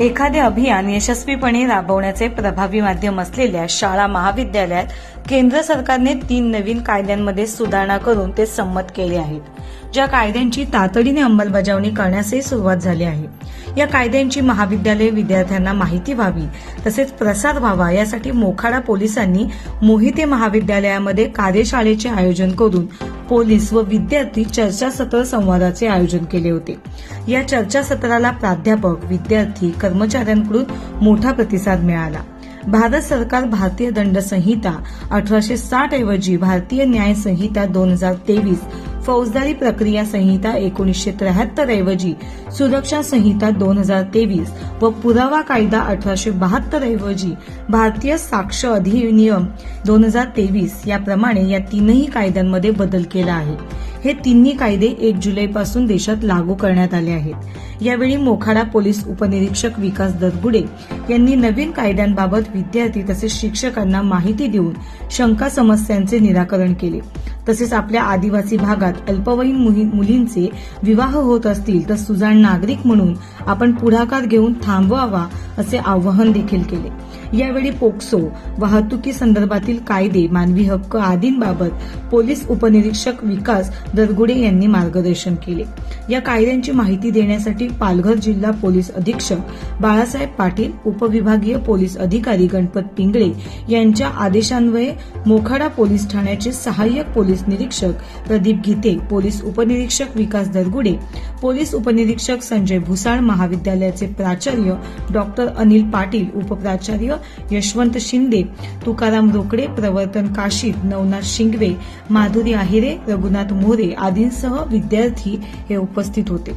एखादे अभियान यशस्वीपणे राबवण्याचे प्रभावी माध्यम असलेल्या शाळा महाविद्यालयात केंद्र सरकारने तीन नवीन कायद्यांमध्ये सुधारणा करून ते संमत केले आहेत ज्या कायद्यांची तातडीने अंमलबजावणी करण्यासही सुरुवात झाली आहे. या कायद्यांची महाविद्यालय विद्यार्थ्यांना माहिती व्हावी तसेच प्रसार व्हावा यासाठी मोखाडा पोलिसांनी मोहिते महाविद्यालयामध्ये कार्यशाळेचे आयोजन करून पोलीस व विद्यार्थी चर्चासत्र संवादाचे आयोजन केले होते. या चर्चासत्राला प्राध्यापक विद्यार्थी कर्मचाऱ्यांकडून मोठा प्रतिसाद मिळाला. भारत सरकार भारतीय दंड संहिता अठराशे साठ ऐवजी भारतीय न्याय संहिता दोन हजार तेवीस फौजदारी प्रक्रिया संहिता एकोणीसशे त्र्याहत्तर ऐवजी सुरक्षा संहिता दोन हजार तेवीस व पुरावा कायदा अठराशे बहात्तर ऐवजी भारतीय साक्ष अधिनियम दोन हजार तेवीस याप्रमाणे या तीनही कायद्यांमध्ये बदल केला आहे. हे तिन्ही कायदे एक जुलैपासून देशात लागू करण्यात आले आहेत. यावेळी मोखाडा पोलीस उपनिरीक्षक विकास दरगुडे यांनी नवीन कायद्यांबाबत विद्यार्थी तसेच शिक्षकांना माहिती देऊन शंका समस्यांचे निराकरण केले. तसेच आपल्या आदिवासी भागात अल्पवयीन मुलींचे विवाह होत असतील तर सुजाण नागरिक म्हणून आपण पुढाकार घेऊन थांबवावा. असे आवाहन देखील केले. यावेळी पोक्सो वाहतुकी संदर्भातील कायदे मानवी हक्क आदींबाबत पोलीस उपनिरीक्षक विकास दरगुडे यांनी मार्गदर्शन केले. या कायद्यांची माहिती देण्यासाठी पालघर जिल्हा पोलीस अधीक्षक बाळासाहेब पाटील उपविभागीय पोलीस अधिकारी गणपत पिंगळे यांच्या आदेशान्वये मोखाडा पोलीस ठाण्याचे सहाय्यक पोलीस निरीक्षक प्रदीप गीते पोलीस उपनिरीक्षक विकास दरगुडे पोलीस उपनिरीक्षक संजय भुसाळ महाविद्यालयाचे प्राचार्य डॉक्टर अनिल पाटील उपप्राचार्य यशवंत शिंदे तुकाराम रोकडे प्रवर्तन काशीद नवनाथ शिंगवे माधुरी आहिरे रघुनाथ मोरे आदींसह विद्यार्थी हे उपस्थित होते.